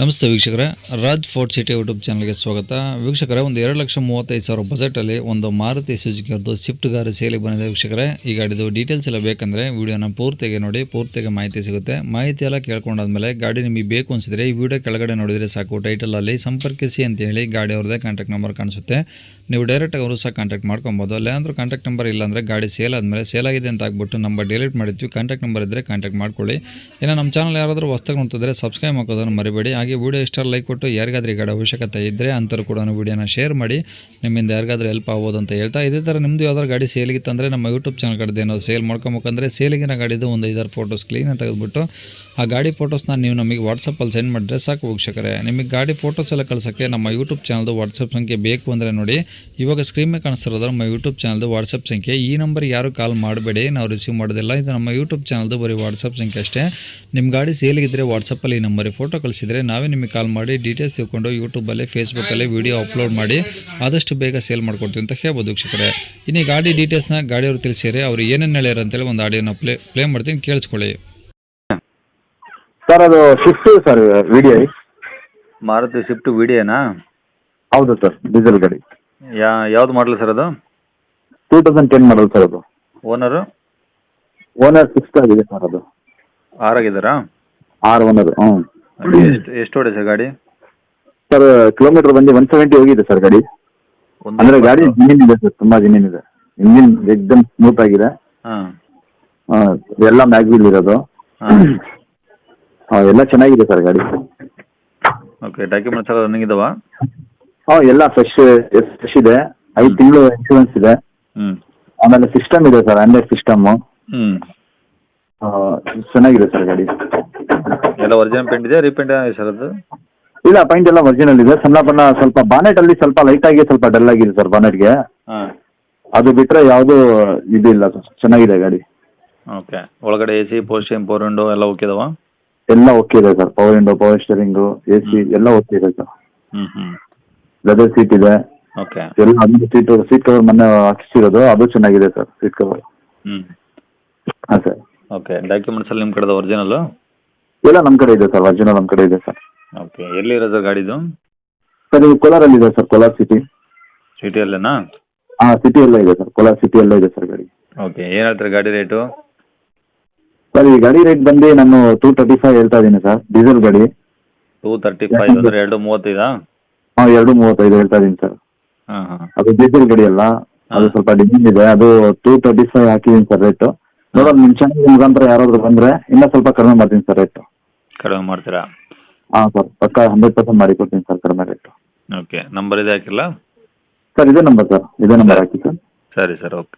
ನಮಸ್ತೆ ವೀಕ್ಷಕರೇ, Raj fort city YouTube ಚಾನಲ್ಗೆ ಸ್ವಾಗತ. ವೀಕ್ಷಕರೇ, ಒಂದು ಎರಡು ಲಕ್ಷ ಮೂವತ್ತೈದು ಸಾವಿರ ಬಜೆಟಲ್ಲಿ ಒಂದು ಮಾರುತಿ ಸುಜುಕಿಯವ್ರದ್ದು ಸ್ವಿಫ್ಟ್ ಕಾರ್ ಸೇಲಿಗೆ ಬಂದಿದೆ ವೀಕ್ಷಕರೇ. ಈ ಗಾಡಿದು ಡೀಟೇಲ್ಸ್ ಎಲ್ಲ ಬೇಕಂದರೆ ವೀಡಿಯೋನ ಪೂರ್ತಿಗೆ ನೋಡಿ, ಪೂರ್ತಿಗೆ ಮಾಹಿತಿ ಸಿಗುತ್ತೆ. ಮಾಹಿತಿ ಎಲ್ಲ ಕೇಳ್ಕೊಂಡಾದ್ಮೇಲೆ ಗಾಡಿ ನಿಮಗೆ ಬೇಕು ಅನಿಸಿದ್ರೆ ಈ ವಿಡಿಯೋ ಕೆಳಗಡೆ ನೋಡಿದರೆ ಸಾಕು. ಟೈಟಲಲ್ಲಿ ಸಂಪರ್ಕಿಸಿ ಅಂತ ಹೇಳಿ ಗಾಡಿ ಅವ್ರದ್ದೇ ಕಾಂಟ್ಯಾಕ್ಟ್ ನಂಬರ್ ಕಾಣಿಸುತ್ತೆ. ನೀವು ಡೈರೆಕ್ಟಾಗಿ ಅವರು ಸಹ ಕಾಂಟ್ಯಾಕ್ಟ್ ಮಾಡ್ಕೊಬೋದು. ಅಲ್ಲಾಂದ್ರೂ ಕಾಂಟ್ಯಾಕ್ಟ್ ನಂಬರ್ ಇಲ್ಲಾಂದರೆ ಗಾಡಿ ಸೇಲ್ ಆದಮೇಲೆ ಸೇಲ್ ಆಗಿದೆ ಅಂತ ಆಗ್ಬಿಟ್ಟು ನಂಬರ್ ಡಿಲೀಟ್ ಮಾಡಿದ್ವಿ ಕಾಂಟ್ಯಾಕ್ಟ್ ನಂಬರ್ ಇದ್ದರೆ ಕಾಂಟ್ಯಾಕ್ಟ್ ಮಾಡ್ಕೊಳ್ಳಿ. ಇನ್ನು ನಮ್ಮ ಚಾನಲ್ ಯಾರಾದರೂ ವಸ್ತುಗಳು ನೋಡ್ತಿದ್ರೆ ಸಬ್ಸ್ಕ್ರೈಬ್ ಹಾಕೋದನ್ನು ಮರಿಬೇಡಿ. ಹಾಗೆ ವಿಡಿಯೋ ಇಷ್ಟ ಲೈಕ್ ಕೊಟ್ಟು ಯಾರಿಗಾದ್ರೂ ಈ ಅವಶ್ಯಕತೆ ಇದ್ದರೆ ಅಂತರೂ ಕೂಡ ವೀಡಿಯೋನ ಶೇರ್ ಮಾಡಿ. ನಿಮ್ಮಿಂದ ಯಾರಿಗಾದ್ರೂ ಹೆಲ್ಪ್ ಆಗ್ಬೋದು ಅಂತ ಹೇಳ್ತಾ. ಇದೇ ಥರ ನಿಮ್ಮದು ಯಾವ್ದಾದ್ರು ಗಾಡಿ ಸೇಲಿಗಿತ್ತಂದರೆ ನಮ್ಮ ಯೂಟ್ಯೂಬ್ ಚಾನಲ್ ಕಡೆದು ಏನೋ ಸೇಲ್ ಮಾಡ್ಕೊಬೇಕಂದ್ರೆ ಸೇಲಿಗಿನ ಗಾಡಿದು ಒಂದು ಐದಾರು ಫೋಟೋಸ್ ಕ್ಲೀನಾಗಿ ತೆಗೆದುಬಿಟ್ಟು ಆ ಗಾಡಿ ಫೋಟೋಸ್ನ ನೀವು ನಮಗೆ ವಾಟ್ಸಪ್ಪಲ್ಲಿ ಸೆಂಡ್ ಮಾಡಿದ್ರೆ ಸಾಕು ವೀಕ್ಷಕರೇ. ನಿಮಗೆ ಗಾಡಿ ಫೋಟೋಸ್ ಎಲ್ಲ ಕಳ್ಸೋಕ್ಕೆ ನಮ್ಮ ಯೂಟ್ಯೂಬ್ ಚಾನಲ್ದು ವಾಟ್ಸಪ್ ಸಂಖ್ಯೆ ಬೇಕು ಅಂದರೆ ನೋಡಿ, ಇವಾಗ ಸ್ಕ್ರೀನ್ ಮೇಲೆ ನಮ್ಮ ಯೂಟ್ಯೂಬ್ ಚಾನಲ್ದು ವಾಟ್ಸಪ್ ಸಂಖ್ಯೆ. ಈ ನಂಬರ್ ಯಾರು ಕಾಲ್ ಮಾಡಬೇಡಿ, ನಾವು ರಿಸೀವ್ ಮಾಡೋದಿಲ್ಲ. ಇದು ನಮ್ಮ ಯೂಟ್ಯೂಬ್ ಚಾನಲ್ದು ಬರೀ ವಾಟ್ಸಪ್ ಸಂಖ್ಯೆ ಅಷ್ಟೇ. ನಿಮ್ಮ ಗಾಡಿ ಸೇಲಿಗಿದ್ರೆ ವಾಟ್ಸಪ್ಪಲ್ಲಿ ಈ ನಂಬರಿಗೆ ಫೋಟೋ ಕಳಿಸಿದರೆ ನಾವೇ ನಿಮಗೆ ಕಾಲ್ ಮಾಡಿ ಡೀಟೇಲ್ಸ್ ತಿಳ್ಕೊಂಡು ಯೂಟ್ಯೂಬಲ್ಲಿ ಫೇಸ್ಬುಕ್ಕಲ್ಲಿ ವೀಡಿಯೋ ಅಪ್ಲೋಡ್ ಮಾಡಿ ಆದಷ್ಟು ಬೇಗ ಸೇಲ್ ಮಾಡ್ಕೊಡ್ತೀವಿ ಅಂತ ಹೇಳ್ಬೋದು ವೀಕ್ಷಕರೇ. ಇನ್ನು ಗಾಡಿ ಡೀಟೇಲ್ಸ್ನ ಗಾಡಿಯವರು ತಿಳಿಸಿದರೆ ಅವರು ಏನೇನು ಹೇಳ್ಯಾರಂತೇಳಿ ಒಂದು ಆಡಿಯೋನ ಪ್ಲೇ ಪ್ಲೇ ಮಾಡ್ತೀನಿ, ಕೇಳಿಸ್ಕೊಳ್ಳಿ. ಸರ್ ಅದು shift sir V D I Maruti shift ವಿಡಿಯೋನಾ ಹೌದು ಸರ್ ಡೀಸೆಲ್ ಗಾಡಿ. ಯಾ ಯಾವ್ದು ಮಾಡಲ್ ಸರ್ ಅದು? Two thousand ten model sir ಅದು. ಓನರು ಓನರ್ ಸಿಕ್ಸ್ ಆಗಿದೆ ಸರ್ ಅದು. ಆರಾಗಿದ್ದಾರಾ ಆರ್ ಓನರ್ ಹ್ಞೂ ಎಷ್ಟು ಎಷ್ಟು ಹೊಡೆ ಸರ್ ಗಾಡಿ? ಸರ್ ಕಿಲೋಮೀಟರ್ ಬಂದು ಒನ್ ಸೆವೆಂಟಿ ಹೋಗಿದೆ ಸರ್ ಗಾಡಿ. ಅಂದ್ರೆ ಅಂದರೆ ಗಾಡಿ ಇಂಜಿನ್ ಇದೆ ಸರ್ ತುಂಬ ಇಂಜಿನ್ ಇದೆ ಇಂಜಿನ್ ಎಕ್ದಮ್ ಸ್ಮೂತ್ ಆಗಿದೆ. ಹಾಂ. ಎಲ್ಲ ಮ್ಯಾಗ್ವಿಲ್ ಇರೋದು. ಹಾಂ ಎಲ್ಲ ಚೆನ್ನಾಗಿದೆ ಸರ್ ಗಾಡಿ. ಓಕೆ ಡಾಕ್ಯುಮೆಂಟ್ಸ್ ಎಲ್ಲ ರನ್ನಿಂಗ್ ಇದಾವಾ? ಹಾಂ ಎಲ್ಲ ಫ್ರೆಶ್ ಫ್ರೆಶ್ ಇದೆ. ಐದು ತಿಂಗಳು ಇನ್ಶೂರೆನ್ಸ್ ಇದೆ. ಹ್ಞೂ ಆಮೇಲೆ ಸಿಸ್ಟಮ್ ಇದೆ ಸರ್ ಆಂಡ್ರಾಯ್ಡ್ ಸಿಸ್ಟಮ್ಮು ಹ್ಞೂ ಚೆನ್ನಾಗಿದೆ ಸರ್ ಗಾಡಿ. ಎಲ್ಲ ಒರಿಜಿನಲ್ ಪೇಂಟ್ ಇದೆ ರೀಪೇಂಟ್ ಇದೆ ಸರ್ ಅದು? ಇಲ್ಲ ಪೈಂಟ್ ಎಲ್ಲ ಒರಿಜಿನಲ್ ಇದೆ. ಸಣ್ಣ ಬಣ್ಣ ಸ್ವಲ್ಪ ಬಾನೆಟ್ ಅಲ್ಲಿ ಸ್ವಲ್ಪ ಲೈಟ್ ಆಗಿ ಸ್ವಲ್ಪ ಡಲ್ ಆಗಿದೆ ಸರ್ ಬಾನೆಟ್ಗೆ ಹಾಂ. ಅದು ಬಿಟ್ರೆ ಯಾವುದು ಇದಿಲ್ಲ ಸರ್ ಚೆನ್ನಾಗಿದೆ ಗಾಡಿ. ಓಕೆ ಒಳಗಡೆ ಎ ಸಿ ಪೋಸ್ಟ್ ಪೋರ್ ವಿಂಡೋ ಎಲ್ಲ ಓಕೆ ಇದಾವಾ? ಎಲ್ಲ ಓಕೆ ಇದೆ sir power window power steering A C ಎಲ್ಲ ಓಕೆ ಇದೆ ಸರ್ ಹ್ಞೂ ಹ್ಞೂ ಲೆದರ್ ಸೀಟ್ ಇದೆ. ಓಕೆ ಎಲ್ಲ ಒಂದು ಸೀಟ್ ಸೀಟ್ ಕವರ್ ಮೊನ್ನೆ ಹಾಕಿಸಿರೋದು. ಅದು ಚೆನ್ನಾಗಿದೆ ಸರ್ ಸೀಟ್ ಕವರ್ ಹ್ಞೂ ಹಾಂ ಸರ್ ಓಕೆ ಡಾಕ್ಯುಮೆಂಟ್ಸ್ ಎಲ್ಲ ನಿಮ್ಮ ಕಡೆದು ಒರಿಜಿನಲ್ಲು ಎಲ್ಲ ನಮ್ಮ ಕಡೆ ಇದೆ ಸರ್ ಒರಿಜಿನಲ್ ನಮ್ಮ ಕಡೆ ಇದೆ ಸರ್ ಓಕೆ ಎಲ್ಲಿ ಇರೋದು ಗಾಡಿದು? ಸರ್ ಇದು ಕೋಲಾರಲ್ಲಿ ಇದೆ ಸರ್ ಕೋಲಾರ ಸಿಟಿ ಸಿಟಿಯಲ್ಲೇನಾ ಹಾಂ ಸಿಟಿ ಎಲ್ಲ ಇದೆ ಸರ್ ಕೋಲಾರ ಸಿಟಿ ಎಲ್ಲ ಇದೆ ಸರ್ ಗಾಡಿ. ಓಕೆ ಏನು ಹೇಳ್ತಾರೆ ಗಾಡಿ ರೇಟು ಸರ್ ಈ ಗಾಡಿ ರೇಟ್ ಬಂದು ನಾನು ಟೂ ತರ್ಟಿ ಫೈವ್ ಹೇಳ್ತಾ ಇದ್ದೀನಿ ಸರ್ ಡೀಸೆಲ್ ಗಾಡಿ. ಟೂ ತರ್ಟಿ ಫೈವ್ ಅಂದರೆ ಎರಡು ಮೂವತ್ತೈದಾ? ಹಾಂ ಎರಡು ಮೂವತ್ತೈದು ಹೇಳ್ತಾ ಇದ್ದೀನಿ ಸರ್. ಹಾಂ ಹಾಂ. ಅದು ಡೀಸೆಲ್ ಗಾಡಿ ಅಲ್ಲ ಅದು ಸ್ವಲ್ಪ ಡಿಮ್ಯಾಂಡ್ ಇದೆ ಅದು ಟೂ ತರ್ಟಿ ಫೈವ್ ಹಾಕಿದ್ದೀನಿ ಸರ್ ರೇಟು ನೋಡೋದು ನಿಮ್ಮ ಚಾನಲ್ ಮುಖಾಂತರ ಯಾರಾದರೂ ಬಂದರೆ ಇನ್ನೂ ಸ್ವಲ್ಪ ಕಡಿಮೆ ಮಾಡ್ತೀನಿ ಸರ್ ರೇಟು ಕಡಿಮೆ ಮಾಡ್ತೀರಾ? ಹಾಂ ಸರ್ ಪಕ್ಕ ಹಂಡ್ರೆಡ್ ಪರ್ಸೆಂಟ್ ಮಾಡಿ ಕೊಡ್ತೀನಿ ಸರ್ ಕಡಿಮೆ ರೇಟು ಓಕೆ ನಂಬರ್ ಇದೆ ಹಾಕಿಲ್ಲ ಸರ್ ಇದೇ ನಂಬರ್ ಸರ್ ಇದೇ ನಂಬರ್ ಹಾಕಿ ಸರ್. ಸರಿ ಸರ್ ಓಕೆ.